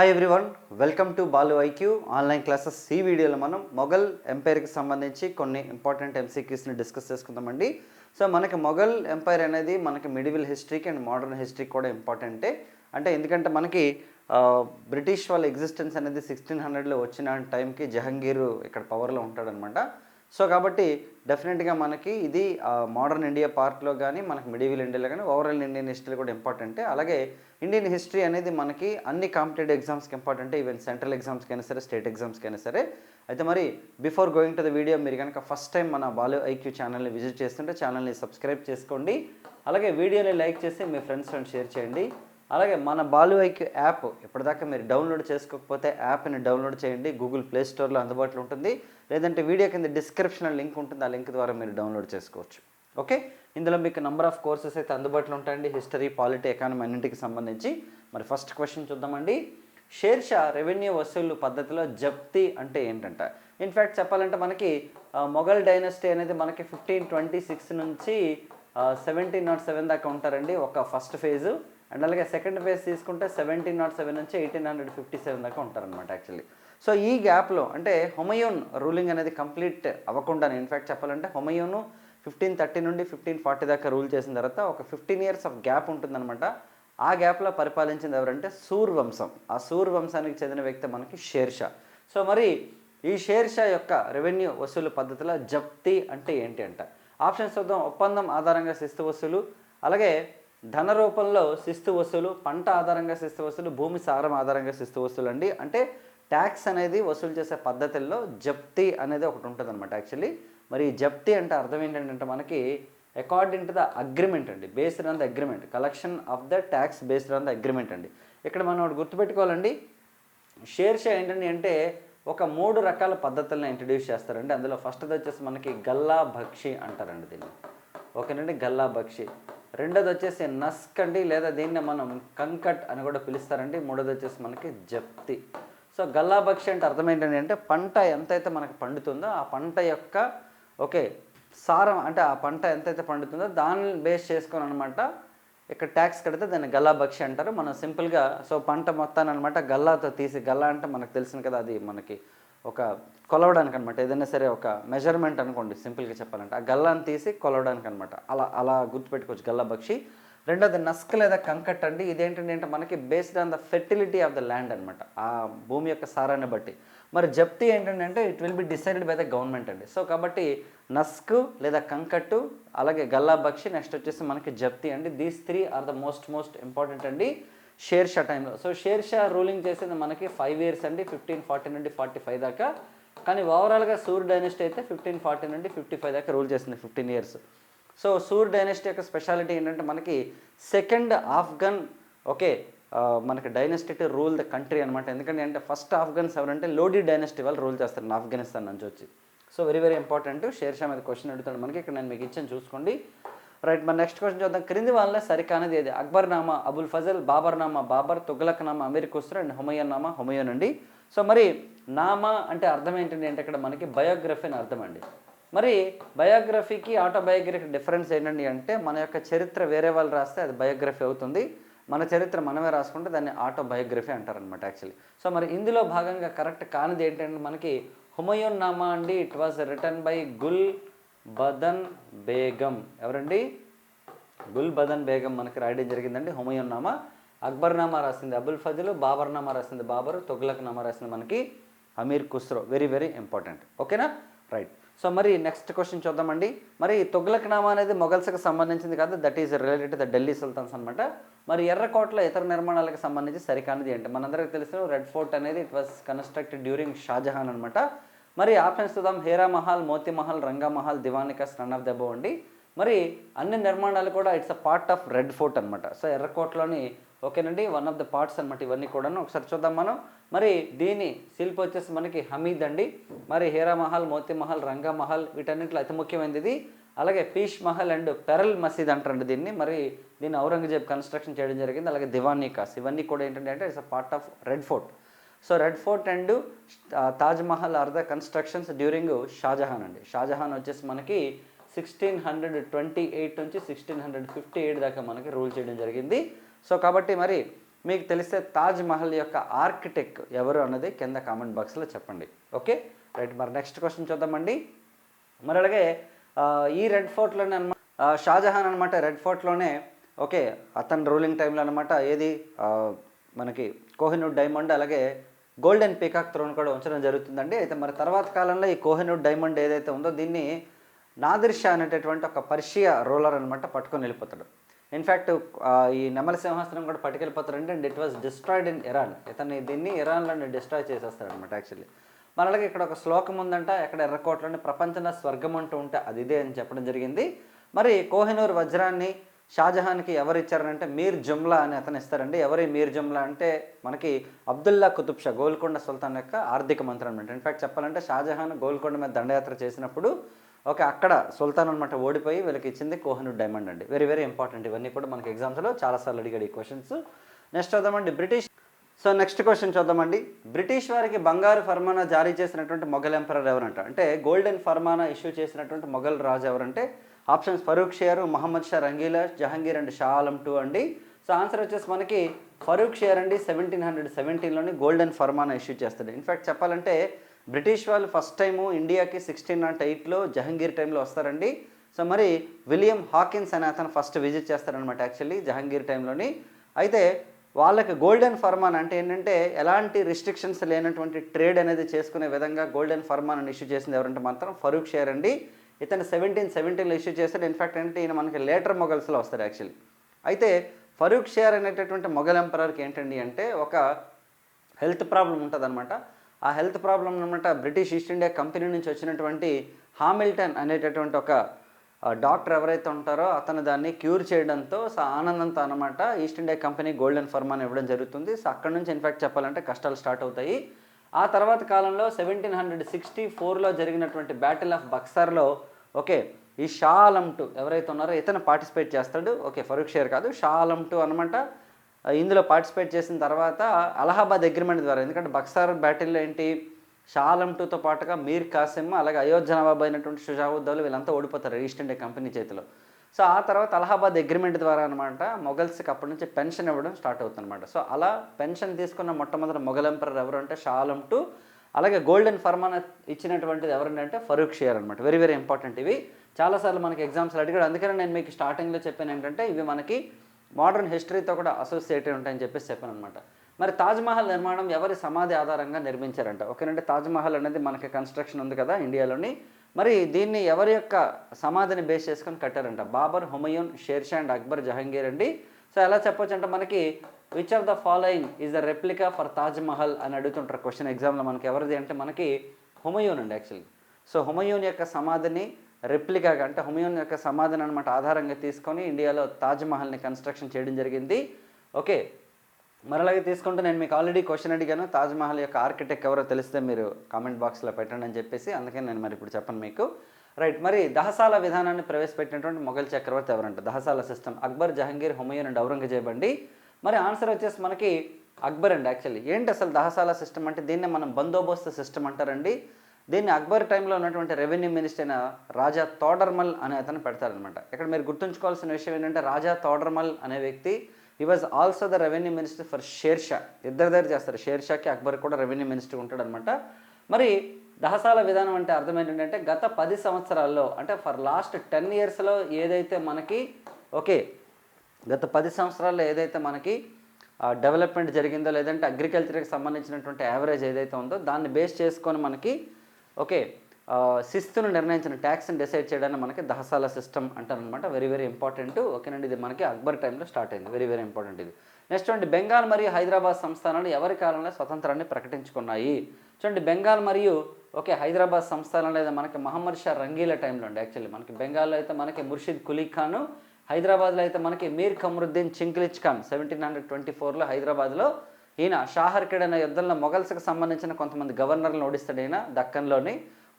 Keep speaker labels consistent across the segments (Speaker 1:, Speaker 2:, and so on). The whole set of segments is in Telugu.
Speaker 1: Hi everyone welcome to Balu IQ online classes ఈ వీడియోలో మనం మొఘల్ ఎంపైర్కి సంబంధించి కొన్ని ఇంపార్టెంట్ ఎంసీక్యూస్ని డిస్కస్ చేసుకుందామండి. సో మనకి మొఘల్ ఎంపైర్ అనేది మనకి మిడివిల్ హిస్టరీకి అండ్ మోడర్న్ హిస్టరీకి కూడా ఇంపార్టెంటే అంటే ఎందుకంటే మనకి బ్రిటిష్ వాళ్ళ ఎగ్జిస్టెన్స్ అనేది సిక్స్టీన్ హండ్రెడ్లో వచ్చిన టైంకి జహంగీర్ ఇక్కడ పవర్లో ఉంటాడనమాట. సో కాబట్టి డెఫినెట్గా మనకి ఇది మోడర్న్ ఇండియా పార్ట్లో కానీ మనకి మిడివిల్ ఇండియాలో కానీ ఓవరాల్ ఇండియన్ హిస్టరీ కూడా ఇంపార్టెంటే. అలాగే ఇండియన్ హిస్టరీ అనేది మనకి అన్ని కాంపిటేటివ్ ఎగ్జామ్స్కి ఇంపార్టెంట్. ఈవెన్ సెంట్రల్ ఎగ్జామ్స్కి అయినా సరే స్టేట్ ఎగ్జామ్స్కి అయినా సరే. అయితే మరి before going to the video మీరు కనుక ఫస్ట్ టైం మన బాలు ఐక్యూ ఛానల్ని విజిట్ చేస్తుంటే ఛానల్ని సబ్స్క్రైబ్ చేసుకోండి. అలాగే వీడియోని లైక్ చేసి మీ ఫ్రెండ్స్ అండ్ షేర్ చేయండి. అలాగే మన బాలువైక్ యాప్ ఇప్పటిదాకా మీరు డౌన్లోడ్ చేసుకోకపోతే యాప్ని డౌన్లోడ్ చేయండి. గూగుల్ ప్లే స్టోర్లో అందుబాటులో ఉంటుంది. లేదంటే వీడియో కింద డిస్క్రిప్షన్లో లింక్ ఉంటుంది. ఆ లింక్ ద్వారా మీరు డౌన్లోడ్ చేసుకోవచ్చు. ఓకే? ఇందులో మీకు నెంబర్ ఆఫ్ కోర్సెస్ అయితే అందుబాటులో ఉంటాయండి. హిస్టరీ పాలిటీ ఎకానమీ అన్నింటికి సంబంధించి. మరి ఫస్ట్ క్వశ్చన్ చూద్దామండి. షేర్షా రెవెన్యూ వసూలు పద్ధతిలో జప్తీ అంటే ఏంటంట? ఇన్ఫ్యాక్ట్ చెప్పాలంటే మనకి మొఘల్ డైనస్టీ అనేది మనకి ఫిఫ్టీన్ ట్వంటీ సిక్స్ నుంచి సెవెంటీన్ నాట్ సెవెన్ దాకా ఉంటారండి. ఒక ఫస్ట్ ఫేజు. అండ్ అలాగే సెకండ్ ఫేజ్ తీసుకుంటే సెవెంటీన్ నాట్ సెవెన్ నుంచి ఎయిటీన్ హండ్రెడ్ ఫిఫ్టీ సెవెన్ దాకా ఉంటారనమాట యాక్చువల్లీ సో ఈ గ్యాప్లో అంటే హొమయూన్ రూలింగ్ అనేది కంప్లీట్ అవ్వకుండా ఇన్ఫ్యాక్ట్ చెప్పాలంటే హొమయూను ఫిఫ్టీన్ థర్టీ నుండి ఫిఫ్టీన్ ఫార్టీ దాకా రూల్ చేసిన తర్వాత ఒక ఫిఫ్టీన్ ఇయర్స్ ఆఫ్ గ్యాప్ ఉంటుందన్నమాట. ఆ గ్యాప్లో పరిపాలించింది ఎవరంటే సూర్ వంశం ఆ సూర్ వంశానికి చెందిన వ్యక్తి మనకి షేర్షా. సో మరి ఈ షేర్షా యొక్క రెవెన్యూ వసూలు పద్ధతిలో జప్తి అంటే ఏంటి అంట? ఆప్షన్స్ చూద్దాం. ఒప్పందం ఆధారంగా శిస్తు వసూలు. అలాగే ధన రూపంలో శిస్తు వసూలు పంట ఆధారంగా శిస్తు వసూలు భూమి సారం ఆధారంగా శిస్తు వసూలు అండి అంటే ట్యాక్స్ అనేది వసూలు చేసే పద్ధతుల్లో జప్తీ అనేది ఒకటి ఉంటుంది అనమాట యాక్చువల్లీ. మరి జప్తి జప్తీ అంటే అర్థం ఏంటంటే మనకి అకార్డింగ్ టు ద అగ్రిమెంట్ అండి. Based on the agreement collection of the tax based on the agreement అండి. ఇక్కడ మనం ఒకటి గుర్తుపెట్టుకోవాలండి. షేర్షా ఏంటండి అంటే ఒక మూడు రకాల పద్ధతులను ఇంట్రడ్యూస్ చేస్తారండి. అందులో ఫస్ట్ది వచ్చేసి మనకి గల్లా భక్షి అంటారండి దీన్ని. ఓకేనండి? గల్లా భక్షి రెండోది వచ్చేసి నస్క్ అండి లేదా దీన్ని మనం కంకట్ అని కూడా పిలుస్తారండి. మూడోది వచ్చేసి మనకి జప్తి. సో గల్లాబక్షి అంటే అర్థం ఏంటంటే అంటే పంట ఎంతైతే మనకి పండుతుందో ఆ పంట యొక్క ఓకే సారం అంటే ఆ పంట ఎంతైతే పండుతుందో దాన్ని బేస్ చేసుకొని అనమాట ఇక్కడ ట్యాక్స్ కడితే దాన్ని గల్లాబక్షి అంటారు. మనం సింపుల్గా సో పంట మొత్తాన్ని అనమాట గల్లాతో తీసి గల్లా అంటే మనకు తెలిసింది కదా అది మనకి ఒక కొలవడానికి అనమాట ఏదైనా సరే ఒక మెజర్మెంట్ అనుకోండి సింపుల్గా చెప్పాలంటే. ఆ గల్లాన్ని తీసి కొలవడానికి అనమాట అలా అలా గుర్తుపెట్టుకోవచ్చు. గల్లా బక్షి. రెండోది నస్క్ లేదా కంకట్ అండి. ఇదేంటంటే అంటే మనకి based on the fertility of the land అనమాట ఆ భూమి యొక్క సారాన్ని బట్టి. మరి జప్తి ఏంటంటే అంటే it will be decided by the government అండి. సో కాబట్టి నస్క్ లేదా కంకట్టు అలాగే గల్లా బక్షి నెక్స్ట్ వచ్చేసి మనకి జప్తి అండి. These three are the most most important అండి. షేర్ షా టైంలో సో షేర్ షా రూలింగ్ చేసేది మనకి ఫైవ్ ఇయర్స్ అండి. ఫిఫ్టీన్ ఫార్టీ నుండి ఫార్టీ ఫైవ్ దాకా కానీ ఓవరాల్గా సూర్ డైనెస్టీ అయితే ఫిఫ్టీన్ ఫార్టీ నుండి ఫిఫ్టీ ఫైవ్ దాకా రూల్ చేసింది fifteen years. So Sur dynasty యొక్క స్పెషాలిటీ ఏంటంటే మనకి సెకండ్ ఆఫ్ఘన్ ఓకే మనకి dynasty to rule the country అనమాట ఎందుకంటే అంటే ఫస్ట్ ఆఫ్ఘన్స్ ఎవరంటే లోడీ డైనెస్టీ వాళ్ళు రూల్ చేస్తారు ఆఫ్ఘనిస్తాన్ నుంచి వచ్చి so very very important. Sher Shah మీద క్వశ్చన్ అడుగుతాడు మనకి. ఇక్కడ నేను మీకు ఇచ్చాను చూసుకోండి. రైట్ మన నెక్స్ట్ క్వశ్చన్ చూద్దాం. క్రింది వాళ్ళ సరికానది ఏది? అక్బర్ నామా అబుల్ ఫజల్ బాబర్ నామా బాబర్ తుగ్లక్ నామా అమీర్ ఖుస్రో అండ్ హుమయూన్ నామా హుమయూన్ అండి సో మరి నామా అంటే అర్థం ఏంటంటే అంటే ఇక్కడ మనకి బయోగ్రఫీ అని అర్థం అండి మరి బయోగ్రఫీకి ఆటోబయోగ్రఫీ డిఫరెన్స్ ఏంటండి అంటే మన యొక్క చరిత్ర వేరే వాళ్ళు రాస్తే అది బయోగ్రఫీ అవుతుంది. మన చరిత్ర మనమే రాసుకుంటే దాన్ని ఆటోబయోగ్రఫీ అంటారనమాట యాక్చువల్లీ. సో మరి ఇందులో భాగంగా కరెక్ట్ కానిది ఏంటంటే మనకి హుమయూన్ నామా అండి. It was written by Gul Badan Begum. ఎవరండి? గుల్ బదన్ బేగం మనకి రాయడం జరిగిందండి. హుమయూన్ నామా. అక్బర్నామా రాసింది అబుల్ ఫజల్ బాబర్నామా రాసింది బాబర్ తొగ్లక్ నామా రాసింది మనకి Amir Khusro. Very very important ఓకేనా రైట్ సో మరి నెక్స్ట్ క్వశ్చన్ చూద్దామండి. మరి తొగ్లక్ నామా అనేది మొఘల్స్కి సంబంధించింది కాదు that is related the Delhi sultans అనమాట మరి ఎర్రకోటలో ఇతర నిర్మాణాలకు సంబంధించి సరికానిది ఏంటి? మనందరికీ తెలిసిన రెడ్ ఫోర్ట్ అనేది it was constructed during Shah Jahan అనమాట మరి ఆప్షన్స్ చూద్దాం. హేరా మహల్ మోతి మహల్ రంగా మహల్ దివానికస్ రన్ ఆఫ్ దెబో అండి. మరి అన్ని నిర్మాణాలు కూడా it's a part of red fort అనమాట సో ఎర్రకోటలోని ఓకేనండి? వన్ ఆఫ్ ద పార్ట్స్ అనమాట ఇవన్నీ కూడాను. ఒకసారి చూద్దాం మనం. మరి దీని శిల్ప వచ్చేసి మనకి హమీద్ అండి. మరి హేరా మహల్ మోతీ మహల్ రంగా మహల్ వీటన్నింటిలో అతి ముఖ్యమైనది ఇది. అలాగే పీష్ మహల్ అండ్ పెరల్ మసీద్ అంటారండి దీన్ని. మరి దీన్ని ఔరంగజేబ్ కన్స్ట్రక్షన్ చేయడం జరిగింది. అలాగే దివానీ కాస్. ఇవన్నీ కూడా ఏంటంటే అంటే it's a part of Red Fort so Red Fort and Taj Mahal are the constructions during Shahjahan అండి. షాజహాన్ వచ్చేసి మనకి సిక్స్టీన్ హండ్రెడ్ ట్వంటీ ఎయిట్ నుంచి సిక్స్టీన్ హండ్రెడ్ ఫిఫ్టీ ఎయిట్ దాకా మనకి రూల్ చేయడం జరిగింది. సో కాబట్టి మరి మీకు తెలిస్తే తాజ్ మహల్ యొక్క ఆర్కిటెక్ట్ ఎవరు అన్నది కింద కామెంట్ బాక్స్లో చెప్పండి. ఓకే రైట్ మరి నెక్స్ట్ క్వశ్చన్ చూద్దామండి మరి అలాగే ఈ రెడ్ ఫోర్ట్లోనే అనమాట షాజహాన్ అనమాట రెడ్ ఫోర్ట్లోనే ఓకే అతని రూలింగ్ టైంలో అనమాట ఏది? మనకి కోహినూర్ డైమండ్ అలాగే గోల్డెన్ పీకాక్ త్రోన్ కూడా ఉంచడం జరుగుతుందండి. అయితే మరి తర్వాత కాలంలో ఈ కోహినూర్ డైమండ్ ఏదైతే ఉందో దీన్ని నాదిర్ షా అనేటటువంటి ఒక పర్షియా రూలర్ అనమాట పట్టుకొని వెళ్ళిపోతాడు. ఇన్ఫ్యాక్ట్ ఈ నెమల సింహాసనం కూడా పట్టుకెళ్ళిపోతారంటే and. It was destroyed in Iran ఇతన్ని దీన్ని ఇరాన్లో డిస్ట్రాయ్ చేసేస్తారనమాట యాక్చువల్లీ మన అలాగే ఇక్కడ ఒక శ్లోకం ఉందంట ఎక్కడ ఎర్రకోటలోని ప్రపంచంలో స్వర్గం అంటూ ఉంటే అది ఇదే అని చెప్పడం జరిగింది. మరి కోహినూర్ వజ్రాన్ని షాజహాన్కి ఎవరు ఇచ్చారంటే మీర్ జుమ్లా అని అతను ఇస్తారండి. ఎవరి మీర్ జుమ్లా అంటే మనకి అబ్దుల్లా కుతుబ్ షా గోల్కొండ సుల్తాన్ యొక్క ఆర్థిక మంత్రి అనమాట ఇన్ఫ్యాక్ట్ చెప్పాలంటే షాజహాన్ గోల్కొండ మీద దండయాత్ర చేసినప్పుడు ఓకే అక్కడ సుల్తాన్ అనమాట ఓడిపోయి వీళ్ళకి ఇచ్చింది కోహినూర్ డైమండ్ అండి. వెరీ వెరీ ఇంపార్టెంట్ ఇవన్నీ కూడా మనకి ఎగ్జామ్స్లో చాలాసార్లు అడిగాడు ఈ క్వశ్చన్స్ నెక్స్ట్ చూద్దామండి బ్రిటిష్ సో నెక్స్ట్ క్వశ్చన్ చూద్దామండి. బ్రిటిష్ వారికి బంగారు ఫర్మానా జారీ చేసినటువంటి మొఘల్ ఎంపరర్ ఎవరంట? అంటే గోల్డెన్ ఫర్మానా ఇష్యూ చేసినటువంటి మొఘల్ రాజు ఎవరంటే options Farrukh Siyar Muhammad Shah Rangila Jahangir and Shah Alam two అండి. సో ఆన్సర్ వచ్చేసి మనకి ఫరూక్ షేర్ అండి సెవెంటీన్ హండ్రెడ్ సెవెంటీన్లోని గోల్డెన్ ఫర్మానా ఇష్యూ చేస్తాడు ఇన్ఫాక్ట్ చెప్పాలంటే బ్రిటిష్ వాళ్ళు ఫస్ట్ టైము ఇండియాకి సిక్స్టీన్ నాట్ ఎయిట్లో జహంగీర్ టైంలో వస్తారండి. సో మరి విలియం హాకిన్స్ అనే అతను ఫస్ట్ విజిట్ చేస్తారనమాట యాక్చువల్లీ జహంగీర్ టైంలోని. అయితే వాళ్ళకి గోల్డెన్ ఫర్మాన్ అంటే ఏంటంటే ఎలాంటి రిస్ట్రిక్షన్స్ లేనటువంటి ట్రేడ్ అనేది చేసుకునే విధంగా గోల్డెన్ ఫర్మాన్ అని ఇష్యూ చేసింది ఎవరంటే మాత్రం ఫరూక్ షేర్ అండి. ఇతను సెవెంటీన్ సెవెంటీన్లో ఇష్యూ చేశాడు. ఇన్ఫాక్ట్ అంటే ఈయన మనకి లేటర్ మొగల్స్లో వస్తారు యాక్చువల్లీ. అయితే ఫరూక్ షేర్ అనేటటువంటి మొఘల్ ఎంపరర్కి ఏంటండి అంటే ఒక హెల్త్ ప్రాబ్లం ఉంటుంది ఆ హెల్త్ ప్రాబ్లం అనమాట బ్రిటిష్ ఈస్ట్ ఇండియా కంపెనీ నుంచి వచ్చినటువంటి హామిల్టన్ అనేటటువంటి ఒక డాక్టర్ ఎవరైతే ఉంటారో అతను దాన్ని క్యూర్ చేయడంతో సో ఆనందంతో అనమాట ఈస్ట్ ఇండియా కంపెనీ గోల్డెన్ ఫర్మాన్ ఇవ్వడం జరుగుతుంది. సో అక్కడ నుంచి ఇన్ఫ్యాక్ట్ చెప్పాలంటే కష్టాలు స్టార్ట్ అవుతాయి. ఆ తర్వాత కాలంలో సెవెంటీన్ హండ్రెడ్ సిక్స్టీ ఫోర్లో జరిగినటువంటి బ్యాటిల్ ఆఫ్ బక్సర్లో ఓకే ఈ షా ఆలంటు ఎవరైతే ఉన్నారో ఇతను పార్టిసిపేట్ చేస్తాడు. ఓకే ఫరూక్ షేర్ కాదు షా ఆలంటు అనమాట ఇందులో పార్టిసిపేట్ చేసిన తర్వాత అలహాబాద్ అగ్రిమెంట్ ద్వారా ఎందుకంటే బక్సార్ బ్యాటిల్లో ఏంటి షాలం టూతో పాటుగా మీర్ కాసిమ్ అలాగే అయోధ్య నవాబ్ అయినటువంటి షుజావుద్దౌలు వీళ్ళంతా ఓడిపోతారు ఈస్ట్ ఇండియా కంపెనీ చేతిలో. సో ఆ తర్వాత అలహాబాద్ అగ్రిమెంట్ ద్వారా అనమాట మొఘల్స్కి అప్పటి నుంచి పెన్షన్ ఇవ్వడం స్టార్ట్ అవుతుందన్నమాట. సో అలా పెన్షన్ తీసుకున్న మొట్టమొదటి మొఘల్ ఎంపరర్ ఎవరు అంటే షాలం టూ అలాగే గోల్డెన్ ఫర్మాన్ ఇచ్చినటువంటిది ఎవరంటే ఫరూక్ షియర్ అనమాట వెరీ వెరీ ఇంపార్టెంట్ ఇవి. చాలాసార్లు మనకి ఎగ్జామ్స్లో అడిగాడు. అందుకనే నేను మీకు స్టార్టింగ్లో చెప్పాను ఏంటంటే ఇవి మనకి మోడర్న్ హిస్టరీతో కూడా అసోసియేటెడ్ ఉంటాయని చెప్పేసి చెప్పాను అనమాట మరి తాజ్మహల్ నిర్మాణం ఎవరి సమాధి ఆధారంగా నిర్మించారంట? ఓకేనంటే తాజ్మహల్ అనేది మనకి కన్స్ట్రక్షన్ ఉంది కదా ఇండియాలోని. మరి దీన్ని ఎవరి యొక్క సమాధిని బేస్ చేసుకొని కట్టారంట? బాబర్ హుమయూన్ షేర్షా అండ్ అక్బర్ జహంగీర్ అండి. సో ఎలా చెప్పొచ్చు అంటే మనకి which of the following is the replica for Taj Mahal అని అడుగుతుంటారు క్వశ్చన్ ఎగ్జామ్లో మనకి. ఎవరిది అంటే మనకి హుమయూన్ అండి యాక్చువల్లీ సో హుమయూన్ యొక్క సమాధిని రెప్లికాగా అంటే హుమయూన్ యొక్క సమాధిని అనమాట ఆధారంగా తీసుకొని ఇండియాలో తాజ్మహల్ని కన్స్ట్రక్షన్ చేయడం జరిగింది. ఓకే మరలాగే తీసుకుంటే నేను మీకు ఆల్రెడీ క్వశ్చన్ అడిగాను. తాజ్మహల్ యొక్క ఆర్కిటెక్ట్ ఎవరో తెలిస్తే మీరు కామెంట్ బాక్స్లో పెట్టండి అని చెప్పేసి అందుకని నేను మరి ఇప్పుడు చెప్పను మీకు. రైట్ మరి దహసాల విధానాన్ని ప్రవేశపెట్టినటువంటి మొఘల్ చక్రవర్తి ఎవరంట? దహసాల సిస్టమ్ అక్బర్ జహంగీర్ హుమయూన్ అండ్ ఔరంగజేబ్ అండి. మరి ఆన్సర్ వచ్చేసి మనకి అక్బర్ అండి యాక్చువల్లీ ఏంటి అసలు దహసాల సిస్టమ్ అంటే? దీన్ని మనం బందోబస్తు సిస్టమ్ అంటారండి. దీన్ని అక్బర్ టైంలో ఉన్నటువంటి రెవెన్యూ మినిస్టర్ అయిన రాజా తోడర్మల్ అనే అతను పెడతారనమాట ఇక్కడ మీరు గుర్తుంచుకోవాల్సిన విషయం ఏంటంటే రాజా తోడర్మల్ అనే వ్యక్తి ఈ was also the revenue minister for Shershah ఇద్దరు దగ్గర చేస్తారు. షేర్షాకి అక్బర్ కూడా రెవెన్యూ మినిస్టర్ ఉంటాడనమాట మరి దహసాల విధానం అంటే అర్థం ఏంటంటే గత పది సంవత్సరాల్లో అంటే ఫర్ లాస్ట్ టెన్ ఇయర్స్లో ఏదైతే మనకి ఓకే గత పది సంవత్సరాల్లో ఏదైతే మనకి డెవలప్మెంట్ జరిగిందో లేదంటే అగ్రికల్చర్కి సంబంధించినటువంటి యావరేజ్ ఏదైతే ఉందో దాన్ని బేస్ చేసుకొని మనకి ఓకే శిస్తును నిర్ణయించిన ట్యాక్స్ని డిసైడ్ చేయడానికి మనకి దహసాల సిస్టమ్ అంటారనమాట వెరీ వెరీ ఇంపార్టెంట్ ఓకేనండి ఇది మనకి అక్బర్ టైంలో స్టార్ట్ అయింది. వెరీ వెరీ ఇంపార్టెంట్ ఇది. నెక్స్ట్ చూడండి బెంగాల్ మరియు హైదరాబాద్ సంస్థానాలు ఎవరి కాలంలో స్వతంత్రాన్ని ప్రకటించుకున్నాయి? చూడండి బెంగాల్ మరియు ఓకే హైదరాబాద్ సంస్థానాలు లేదా మనకి మహమ్మద్ షా రంగీల టైంలో అండి యాక్చువల్లీ మనకి బెంగాల్లో అయితే మనకి ముర్షిద్ కులీ ఖాన్ హైదరాబాద్లో అయితే మనకి Mir Qamaruddin Chinqilich Khan seventeen hundred twenty ఫోర్లో హైదరాబాద్లో ఈయన షాహర్కిడ్ అనే యుద్ధంలో మొఘల్స్కి సంబంధించిన కొంతమంది గవర్నర్లను ఓడిస్తాడు ఈయన దక్కన్లోని.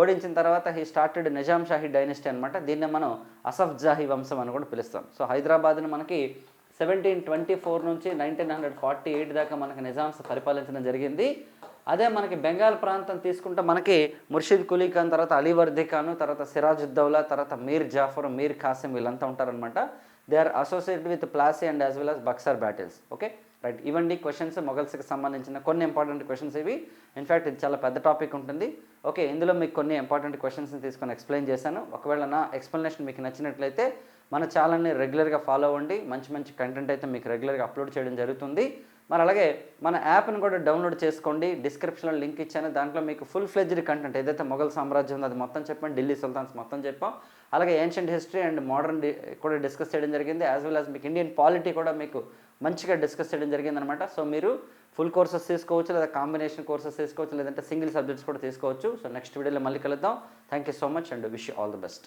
Speaker 1: ఓడించిన తర్వాత he started Nizam Shahi dynasty అనమాట దీన్ని మనం అసఫ్ జాహీ వంశం అని కూడా పిలుస్తాం. సో హైదరాబాద్ని మనకి సెవెంటీన్ ట్వంటీ ఫోర్ నుంచి నైన్టీన్ హండ్రెడ్ ఫార్టీ ఎయిట్ దాకా మనకి నిజాంస్ పరిపాలించడం జరిగింది. అదే మనకి బెంగాల్ ప్రాంతం తీసుకుంటే మనకి ముర్షిద్ కులీ ఖాన్ తర్వాత అలీవర్ది ఖాన్ తర్వాత సిరాజుద్దౌలా తర్వాత మీర్ జాఫర్ మీర్ ఖాసిం వీళ్ళంతా ఉంటారనమాట they are associated with Plassey and as well as Buxar battles okay right ఇవన్నీ క్వశ్చన్స్ మొగల్స్కి సంబంధించిన కొన్ని ఇంపార్టెంట్ క్వశ్చన్స్ ఇవి. ఇన్ఫ్యాక్ట్ ఇది చాలా పెద్ద టాపిక్ ఉంటుంది. ఓకే ఇందులో మీకు కొన్ని ఇంపార్టెంట్ క్వశ్చన్స్ని తీసుకొని ఎక్స్ప్లెయిన్ చేశాను. ఒకవేళ నా ఎక్స్ప్లెనేషన్ మీకు నచ్చినట్లయితే మన ఛానల్ని రెగ్యులర్గా ఫాలో అవ్వండి. మంచి మంచి కంటెంట్ అయితే మీకు రెగ్యులర్గా అప్లోడ్ చేయడం జరుగుతుంది. మరి అలాగే మన యాప్ని కూడా డౌన్లోడ్ చేసుకోండి. డిస్క్రిప్షన్లో లింక్ ఇచ్చాను. దాంట్లో మీకు ఫుల్ ఫ్లెజ్డ్ కంటెంట్ ఏదైతే మొఘల్ సామ్రాజ్యం ఉందో అది మొత్తం చెప్పాం ఢిల్లీ సుల్తాన్స్ మొత్తం చెప్పాం. అలాగే ఏన్షియంట్ హిస్టరీ అండ్ మోడర్న్ కూడా డిస్కస్ చేయడం జరిగింది. యాజ్ వెల్ యాజ్ మీకు ఇండియన్ పాలిటీ కూడా మీకు మంచిగా డిస్కస్ చేయడం జరిగింది అనమాట సో మీరు ఫుల్ కోర్సెస్ తీసుకోవచ్చు లేదా కాంబినేషన్ కోర్సెస్ తీసుకోవచ్చు లేదంటే సింగిల్ సబ్జెక్ట్స్ కూడా తీసుకోవచ్చు. సో నెక్స్ట్ వీడియోలో మళ్ళీ కలుద్దాం. Thank you so much and wish all the best